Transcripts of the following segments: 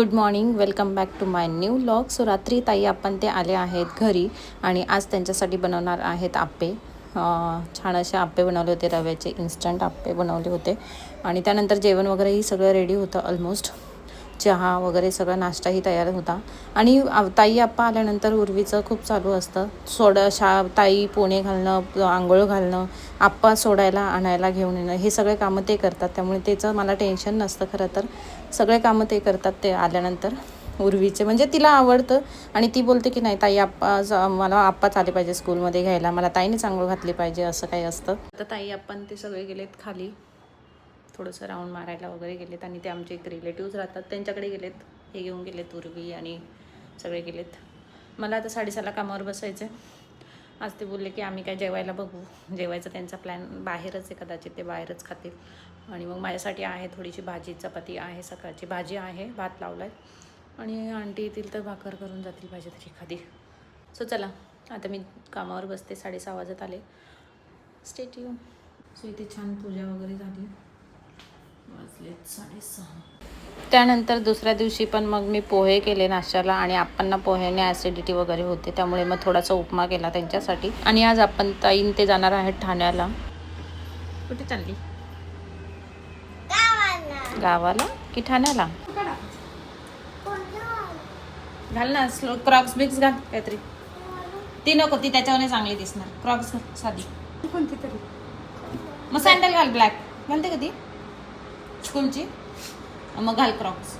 Good morning welcome back to my new vlog so रात्री ताई आपण ते आले आहेत घरी आणि आज त्यांच्यासाठी बनवणार आहेत आप्पे. छान असे आप्पे बनवले होते रव्याचे इन्स्टंट आप्पे बनवले होते. आणि त्यानंतर जेवण वगैरेही सगळं रेडी होतं ऑलमोस्ट चहा वगैरे सगळा नाश्ताही तयार होता. आणि ताई आप्पा आल्यानंतर उर्वीचं खूप चालू असतं. सोडा शा ताई पोणे घालणं आंघोळ घालणं आप्पा सोडायला आणायला घेऊन येणं हे सगळे कामं ते करतात. त्यामुळे त्याचं मला टेन्शन नसतं खरं तर. सगळे कामं ते करतात ते आल्यानंतर उर्वीचे. म्हणजे तिला आवडतं आणि ती बोलते की नाही ताई आप्पा मला आप्पाच आले पाहिजे स्कूलमध्ये घ्यायला. मला ताईनेच आंघोळ घातली पाहिजे असं काही असतं. तर ताई आपण ते सगळे गेलेत खाली. थोडंसं राऊंड मारायला वगैरे गेलेत आणि ते आमचे एक रिलेटिव्ज राहतात. त्यांच्याकडे गेलेत. हे घेऊन गेलेत उर्वी आणि सगळे गेलेत. मला आता साडेसहाला कामावर बसायचं आज ते बोलले की आम्ही काय जेवायला बघू. जेवायचा त्यांचा प्लॅन बाहेरच आहे कदाचित ते बाहेरच खातील. आणि मग माझ्यासाठी आहे थोडीशी भाजी चपाती आहे सकाळची भाजी आहे भात लावला आहे आणि आंटी येतील तर भाकर करून जातील भाजी तरी एखादी. सो चला. आता मी कामावर बसते साडेसहा वाजत आले. स्टेट्यू सो इथे छान पूजा वगैरे झाली. वाजलेत साडेसहा. त्यानंतर दुसऱ्या दिवशी पण मग मी पोहे केले नाश्त्याला आणि आपणना पोह्याने ॲसिडिटी वगैरे होते. त्यामुळे मग थोडासा उपमा केला त्यांच्यासाठी. आणि आज आपण ताईन ते जाणार आहेत ठाण्याला. कुठे चालली? गावाला की ठाण्याला? घाल ना स्लो क्रॉक्स बिक्स घाल काहीतरी. ती नको ती त्याच्यावर चांगली दिसणार. क्रॉक्स घाल साधी. कोणती तरी? मग सँडल घाल ब्लॅक घालते का ती? स्कूलची मग घाल क्रॉक्स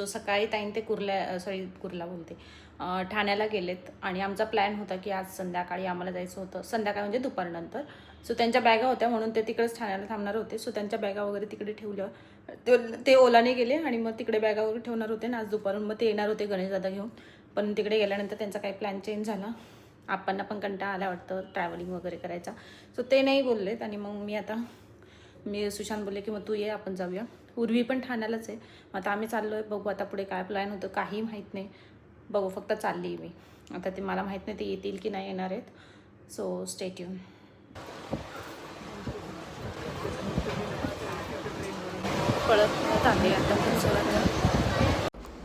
सो सकाळी ताईन ते कुर्ला सॉरी कुर्ला बोलते. ठाण्याला गेलेत आणि आमचा प्लॅन होता की आज संध्याकाळी आम्हाला जायचं होतं. संध्याकाळ म्हणजे दुपारनंतर. सो त्यांच्या बॅगा होत्या म्हणून ते तिकडेच ठाण्याला थांबणार होते. सो त्यांच्या बॅगा वगैरे तिकडे ठेवल्या. ते ते ओलाने गेले आणि मग तिकडे बॅगा वगैरे ठेवणार होते आणि आज दुपारून मग ते येणार होते गणेशदादा घेऊन. पण तिकडे गेल्यानंतर त्यांचा काही प्लॅन चेंज झाला. आपण पण कंटाळा आला वाटतं ट्रॅव्हलिंग वगैरे करायचा. सो ते नाही बोललेत आणि मग मी आता मी सुशांत बोलले की मग तू ये आपण जाऊया. पूर्वी पण ठाण्यालाच आहे. मग आता आम्ही चाललो आहे बघू आता पुढे काय प्लॅन होतं. काही माहीत नाही. बघू फक्त चालली मी. आता ते मला माहीत नाही ते येतील की नाही येणार आहेत. सो स्टेट येऊन पळत पळत आली आता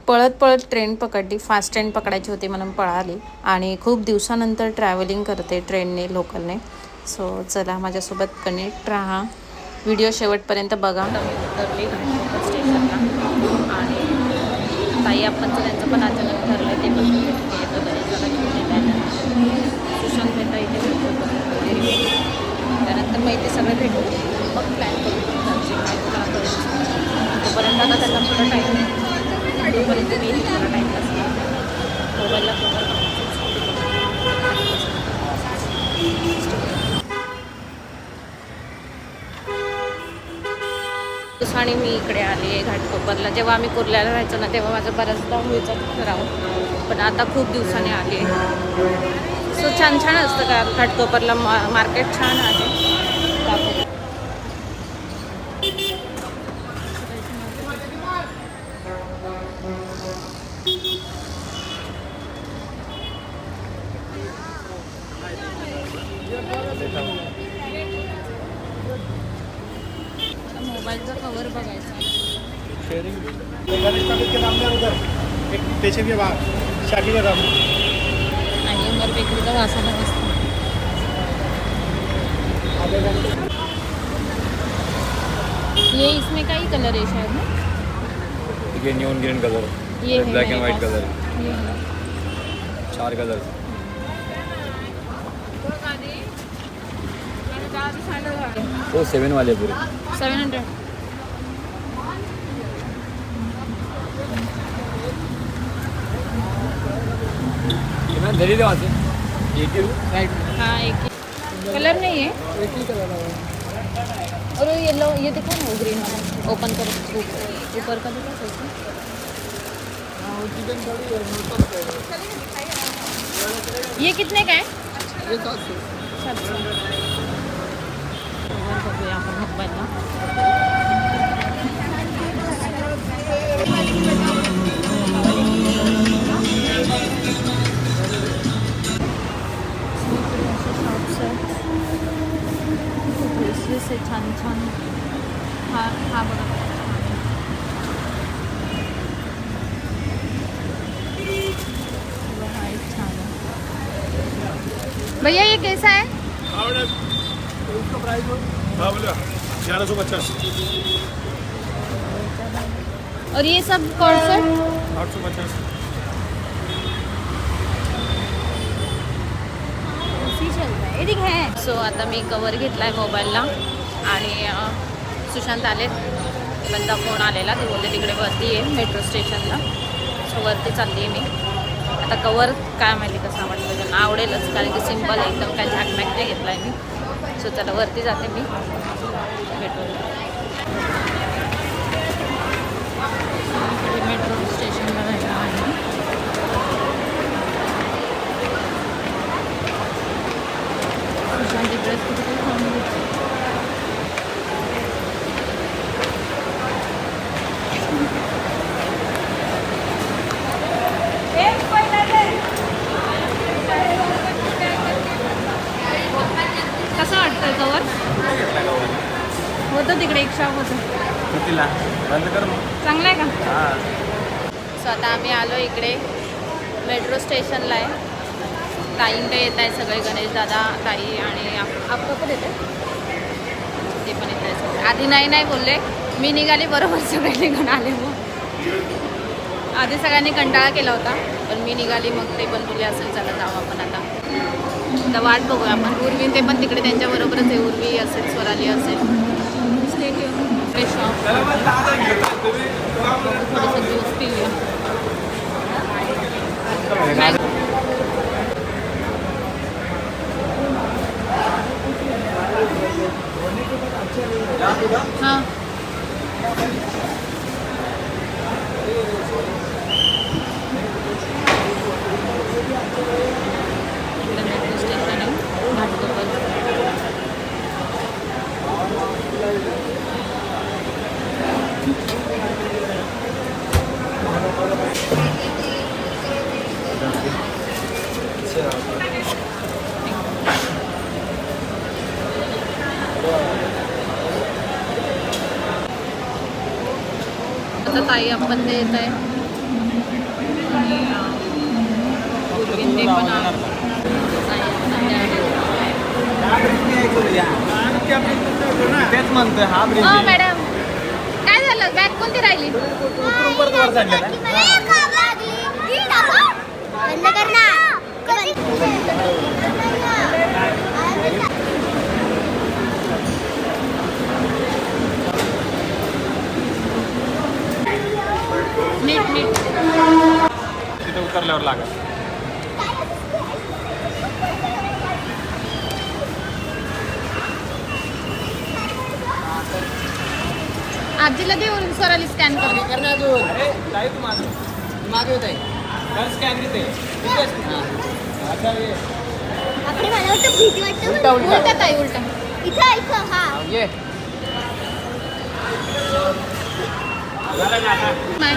पळत पळत ट्रेन पकडली. फास्ट ट्रेन पकडायची होती म्हणून पळाली. आणि खूप दिवसानंतर ट्रॅव्हलिंग करते ट्रेनने लोकलने सो चला माझ्यासोबत कनेक्ट राहा. व्हिडिओ शेवटपर्यंत बघा. उतरली स्टेशनला आणि ताई आपण त्यांचं पण अचानक ठरलं ते पण येतो गणेशाला घेऊन सुशांत मेहता इथे भेटतो. त्यानंतर मग इथे सगळे भेटू. मग प्लॅन करू. काय तोपर्यंत आता त्यांना थोडा टाईम तोपर्यंत मी थोडा टाईम असणार मोबाईलला आणि मी इकडे आली आहे घाटकोपरला. जेव्हा आम्ही कुर्ल्याला राहायचो ना तेव्हा माझं बऱ्याचदा व्हायचं राहून पण आता खूप दिवसांनी आली आहे. सो छान छान असतं का? घाटकोपरला मा मार्केट छान आहे. दाखव. मोबाईलचा कवर बघायचा. गणेश नगर के सामने उधर एक पीछे भी बाहर शादी का काम आणि उमर बेकरीचा वासाला मस्त ये इसमें का ही कलर है शायद ना? ये न्यून ग्रीन कलर ये ब्लैक एंड वाइट कलर ये। चार कलर वो सेवन वाले पूरे। सेवन हंड्रेड एक ही राइट हाँ एक ही। कलर नहीं है। एक ही कलर है और येलो ये देखो ना ग्रीन वाला। ओपन करो। ऊपर का देखो हाँ ये कितने का है? ये सात सौ। वर बघूया आपण आहे छान छान हा हा बघा भैया ये कैसा है? प्राइस हाँ बोलिए ग्यारह सौ? पचास और ये सब कॉर्सेट आठ सौ पचास सो आता मी कवर घेतला आहे मोबाईलला आणि सुशांत आले त्यांचा फोन आलेला ते बोलले तिकडे वरती आहे मेट्रो स्टेशनला सो वरती चालली आहे मी. आता कवर काय माहिती कसं आवडलं त्यांना आवडेलच कारण की सिंपल एकदम काय झाकमॅक नाही घेतला आहे मी. सो चला वरती जाते मी. भेटून मेट्रो स्टेशनला जायला आहे सुशांतची ड्रेस कुठे थांबली कसं वाटतं कवर होतं तिकडे एक शॉप होतं. कितीला? बंद कर चांगलं आहे का? सो आता आम्ही आलो इकडे. मेट्रो स्टेशनला आहे. ताईंकडे येत आहे सगळे गणेश दादा ताई आणि आप- आपलं पण येते ते पण येत आहे सगळे. आधी नाही नाही बोलले. मी निघाले बरोबर सगळे निघून आले मग. आधी सगळ्यांनी कंटाळा केला होता पण मी निघाली मग ते पण बोलले असेल चला जाऊ आपण आता. आता वाट बघूया आपण. उर्वी ते पण तिकडे त्यांच्याबरोबरच आहे. उर्वी असेल स्वराली असेल. फ्रेश थोडंसं ज्यूस पिऊया मॅग- हां इकडे मेट्रो स्टेशन आहे घाटकोपर ताई आपण ते येत आहे. आणि पण. तेच म्हणतोय हा ब्रिज हो मॅडम काय झालं? बॅग कोणती राहिली? उतरून परत वर चढलेला बंद कर उतरल्यावर लागत आजीला देऊन स्वराली स्कॅन कर. अरे ताई तू माझं मागे होत आहे. स्कॅन तिथे. हां. आपली मला वाटतं भीती वाटतं बरं. उलटा. ताई उलटा. इथं हा. ये. झालं ना आता नाही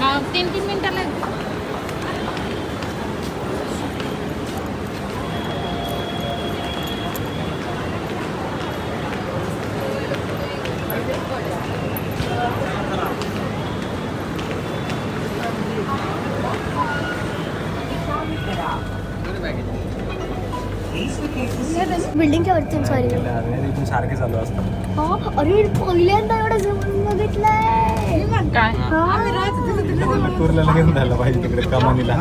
हा तीन तीन मिनिटाला येते. बिल्डिंगच्या वरतून सॉरी इथून सारखे चालू असतात. हा? अरे पहिल्यांदा एवढं जवळून बघितलंय. काय? कुर्ल्याला घेऊन जायला पाहिजे तिकडे कमानीला.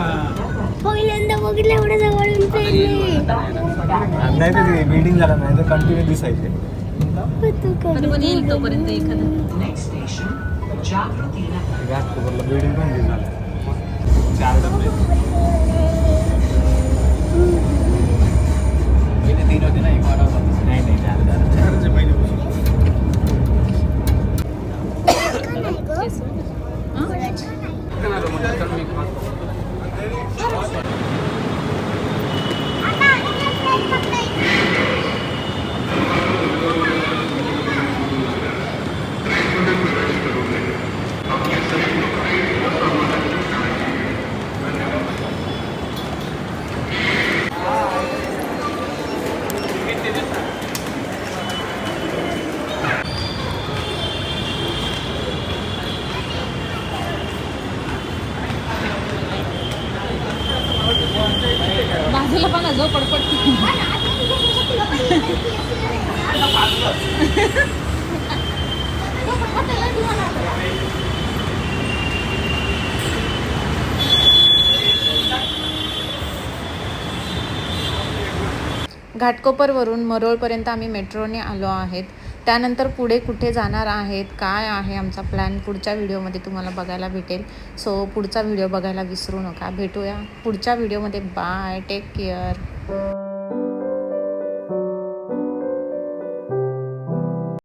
पहिल्यांदा बघितलं एवढं जवळून नाही तर ते बिल्डिंग झालं नाही तर कंटिन्यू दिसायचे. तू कधी पण येईल तोपर्यंत एखादं. घाटकोपरला बिल्डिंग पण ना पडपट घाटकोपरवरून मरोळपर्यंत आम्ही मेट्रोने आलो आहेत. त्यानंतर पुढे कुठे जाणार आहेत काय आहे आमचा प्लॅन पुढच्या व्हिडिओमध्ये तुम्हाला बघायला भेटेल. सो पुढचा व्हिडिओ बघायला विसरू नका. भेटूया पुढच्या व्हिडिओमध्ये. Bye take care